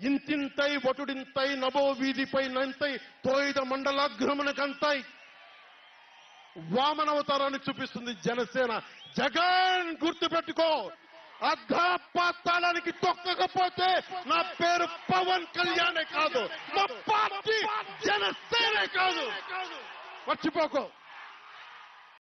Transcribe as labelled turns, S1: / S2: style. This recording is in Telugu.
S1: ఇంతింతై వటుడింతై నభో వీధిపై నంతై తోయిద మండలాగ్రమణకంతై వామనవతారాన్ని చూపిస్తుంది జనసేన. జగన్ గుర్తుపెట్టుకో. అర్ధపాతాళానికి తొక్కకపోతే నా పేరు పవన్ కళ్యాణే కాదు. మా పార్టీ జనసేనే కాదు. మర్చిపోకో.